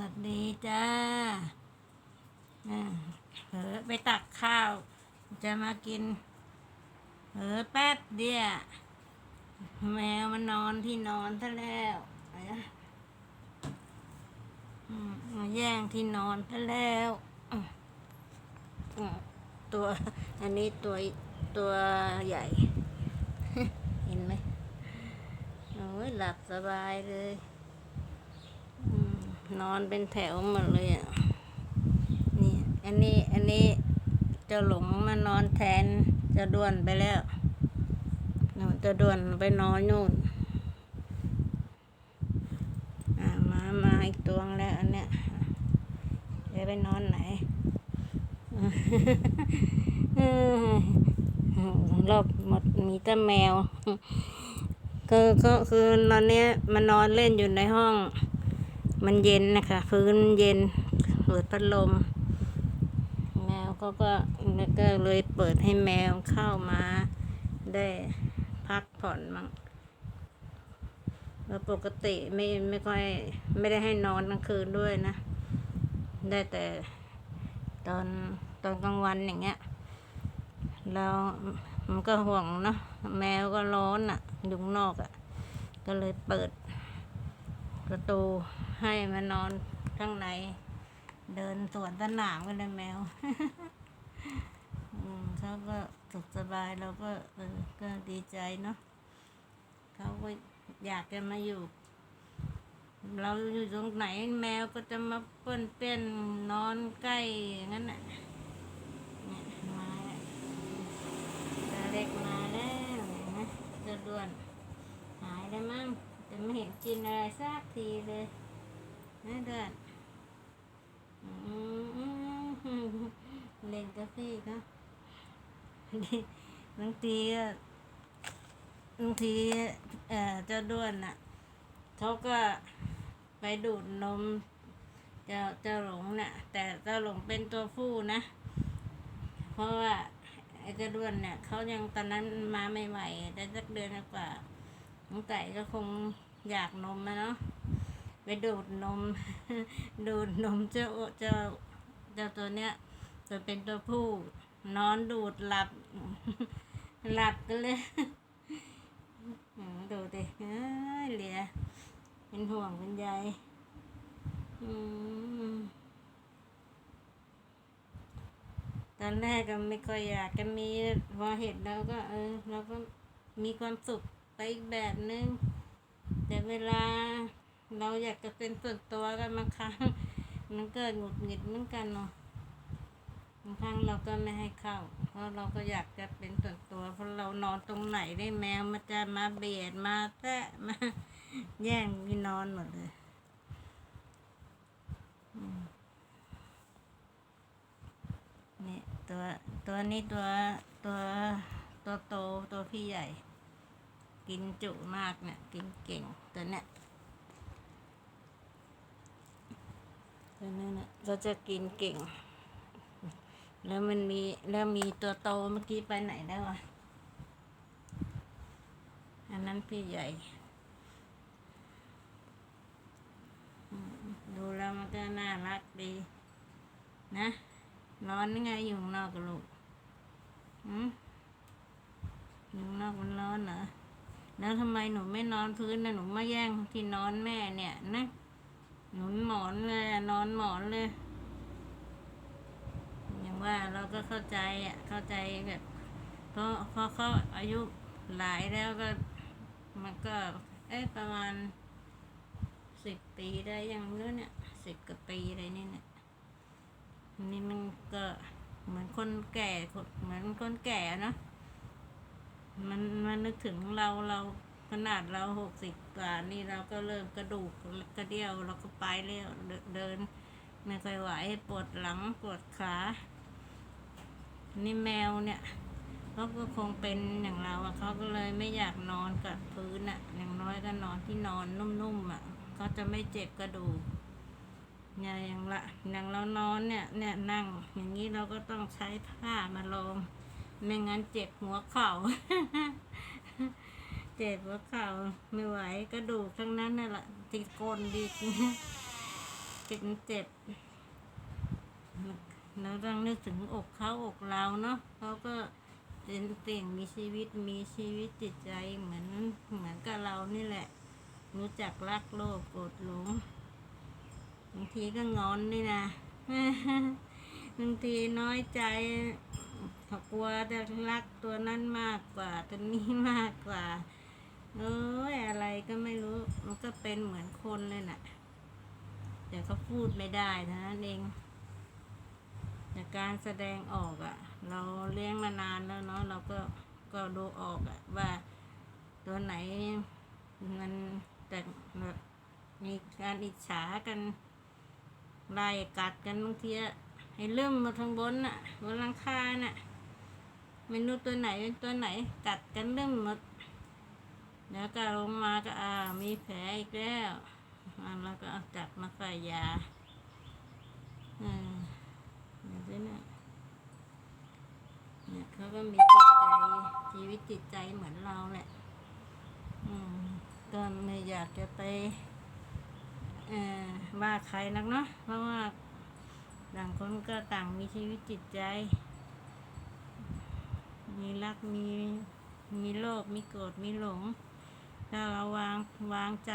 วัสดีจ้าเผลอไปตักข้าว จะมากินเผลอแป๊บเดียวแมวมันนอนที่นอนซะแล้วมาแย่งที่นอนซะแล้วตัวอันนี้ตัวตัวใหญ่ เห็นไหมโอ้ยหลับสบายเลย นอนเป็นแถวหมดเลยอะ นี่ อันนี้ อันนี้เจะหลงมานอนแทนเจะด่วนไปแล้วนู่นจะด่วนไปนอนนู่นอ่ามา มาอีกตัวงแล้วอันเนี้ยจะไปนอนไหนรอบหมดมีแต่แมว คือก็คือตอนเนี้ยมันนอนเล่นอยู่ในห้อง มันเย็นนะคะพื้นเย็นเปิดพัดลม แมวก็ก็ก็เลยเปิดให้แมวเข้ามา ได้พักผ่อนมั้งแล้วปกติไม่ไม่ค่อยไม่ได้ให้นอนกลางคืนด้วยนะ ได้แต่ตอนตอนกลางวันอย่างเงี้ยแล้วมันก็ห่วงเนาะแมวก็ร้อนอะอยู่ข้างนอกอะ ก็เลยเปิดประตู ให้มานอนข้างใน เดินสวนสนามกันเลยแมวอืมเขาก็สุขสบายเราก็เออก็ดีใจเนาะเขาก็อยากจะมาอยู่ เราอยู่ตรงไหนแมวก็จะมาเปิ้นเปี้ยนนอนใกล้อย่างนั้นน่ะมาแล้วตาเล็กมาแล้วเห็นไหมเจะด่วน หายแล้มั้งแต่ไม่เห็นกินอะไรสักทีเลย นะเดือนเล่นกับพี่ก็บางทีบางทีเอ่อเจ้าด้วนน่ะเขาก็ไปดูดนม เจ้าเจ้าหลงน่ะ แต่เจ้าหลงเป็นตัวผู้นะ เพราะว่าไอ้เจ้าด้วนเนี่ยเขายังตอนนั้นมาใหม่ๆได้สักเดือนกว่าน้องไก่ก็คงอยากนมนะเนาะ ไปดูดนม ดูดนมเจ้าเจ้าเจ้าตัวเนี้ยตัวเป็นตัวผู้นอนดูดหลับ หลับกันเลยอืมดูดิเอ้ยเหลียเป็นห่วงเป็นใยอืมตอนแรกก็ไม่ค่อยอยากจะมีพอเห็นแล้วก็ เออเราก็มีความสุขไปอีกแบบนึง แต่เวลา เราอยากจะเป็นส่วนตัวกันบางครั้งมันเกิดหงุดหงิดเหมือนกันเนาะบางครั้งเราก็ไม่ให้เข้า เพราะเราก็อยากจะเป็นส่วนตัวเพราะเรานอนตรงไหนได้แมวมันจะมาเบียดมาแตะมาแย่งที่นอนหมดเลยนี่ตัวตัวนี้ตัวตัวตัวโตตัวพี่ใหญ่ กินจุมากเนี่ย กินเก่งตัวเนี้ย ตัวนี้เนี่ยก็จะกินเก่ง แล้วมันมีแล้วมีตัวโตเมื่อกี้ไปไหนแล้วอะอันนั้นพี่ใหญ่ ดูแล้วมันก็น่ารักดี นะ ร้อนยังไงอยู่ข้างนอกกับลูกอืมอยู่ข้างนอกมันร้อนเหรอแล้วทำไมหนูไม่นอนพื้นนะหนูมาแย่งที่นอนแม่เนี่ยนะ นุนหมอนเลยนอนหมอนเลย อย่างว่าเราก็เข้าใจอะเข้าใจแบบเพราะเพราะเขาอายุหลายแล้วก็มันก็ เอ๊ะประมาณสิบปีได้ยังเนื้อเนี่ยสิบกว่าปีอะไรนี่เนี่ยนี่มันก็เหมือนคนแก่คนเหมือนคนแก่เนอะมันมันนึกถึงเราเรา ขนาดเราหกสิบกว่านี่เราก็เริ่มกระดูกกระเดี่ยวเราก็ไปแล้วเดินเดินไม่ค่อยไหวปวดหลังปวดขานี่แมวเนี่ยเขาก็คงเป็นอย่างเราอะเขาก็เลยไม่อยากนอนกับพื้นอะอย่างน้อยก็นอนที่นอนนุ่มๆอะเขาจะไม่เจ็บกระดูกเนี่ยอย่างละอย่างเรานอนเนี่ยเนี่ยนั่ง อย่างนี้เราก็ต้องใช้ผ้ามารองไม่งั้นเจ็บหัวเข่า จ็บหัวเข่าไม่ไหวกระดูกทั้งนั้นน่ะแหละติดก้นดีเเป็นเจ็บเราต้องนึกถึงอกเขาอกเราเนาะเขาก็เป็นเต่งมีชีวิตมีชีวิตจิตใจเหมือนเหมือนกับเรานี่แหละ รู้จักรักโลภโกรธหลงบางทีก็งอนนี่นะบางทีน้อยใจเขากลัวจะรักตัวนั้นมากกว่าตัวนี้มากกว่า เอ้ยอะไรก็ไม่รู้ มันก็เป็นเหมือนคนเลยน่ะ แต่เขาพูดไม่ได้เท่านั้นเองแต่การแสดงออกอะ่ะ เราเลี้ยงมานานแล้วเนาะเราก็ก็ดูออกอะ่ะ ว่าตัวไหนมันแต่มีการอิจฉากันไล่กัดกันบางทีอะให้เริ่มมาทางบนน่ะบนหลังคาน่ะไม่รู้ตัวไหนเป็นตัวไหนกัดกันเริ่มห มดแล้วก็ลงมาก็อ่ามีแผลอีกแล้วอ่าแล้วก็เอาจับมาใส่ยาอืมเดี๋ยวสิเนี่ยเนี่ยเขาก็มีจิตใจชีวิตจิตใจเหมือนเราแหละ อืมก็ไม่อยากจะไปเอ่อว่าใครนักเนาะเพราะว่าต่างคนก็ต่างมีชีวิตจิตใจ มีรักมีมีโลภมีโกรธมีหลง ถ้าเราวางวางใจ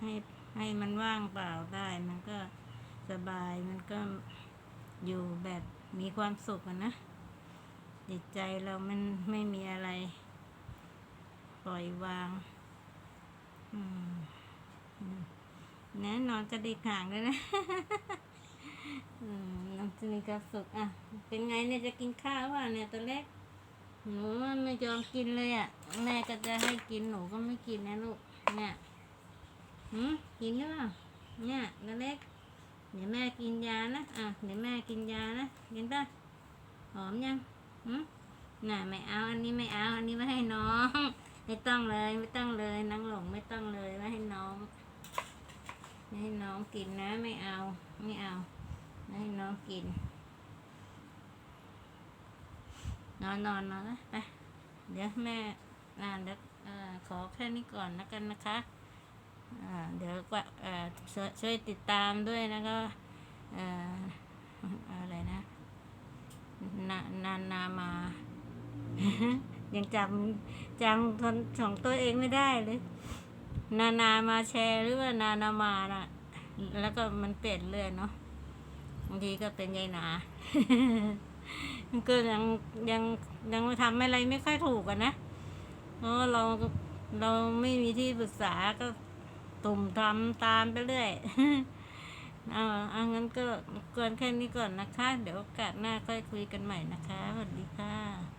ให้ให้มันว่างเปล่าได้ มันก็สบายมันก็อยู่แบบมีความสุขนะจิตใจเรามันไม่มีอะไร ปล่อยวางแน่นอนกระดิกหางเลยนะน้ำจะมีความสุขอะ เป็นไงเนี่ยจะกินข้าวว่ะเนี่ยตัวเล็ก หนูไม่ยอมกินเลยอะ แม่ก็จะให้กินหนูก็ไม่กินนะลูก เนี่ยหืมกินหรือเปล่าเนี่ยตัวเล็ก เดี๋ยวแม่กินยานะ อะ เดี๋ยวแม่กินยานะกินป่ะหอมยังหืมน่ะไม่เอา อันนี้ไม่เอา อันนี้ไว้ให้น้อง ไม่ต้องเลย ไม่ต้องเลยนางหลงไม่ต้องเลยไว้ให้น้องไม่ให้น้องกินนะ ไม่เอา ไม่เอา ไม่ให้น้องกิน นอนนอนนอนนะไปเดี๋ยวแม่อ่าเดี๋ยวอขอแค่นี้ก่อนนะกันนะคะอ่าเดี๋ยวก็อ่าช่วยช่วยติดตามด้วยนะก็อ่อะไรนะนานานามา ยังจำจำคนของตัวเองไม่ได้เลย นานามาแชร์หรือว่านานามาน่ะ แล้วก็มันเปลี่ยนเรื่อยเนาะบางทีก็เป็นยายหนา มันก็ยังยังยังทำอะไรไม่ค่อยถูกอะนะเพราะเราเราไม่มีที่ปรึกษาก็ตุ่มทำตามไปเรื่อยเอาเอางั้นก็เกินแค่นี้ก่อนนะคะ เดี๋ยวโอกาสหน้าค่อยคุยกันใหม่นะคะสวัสดีค่ะ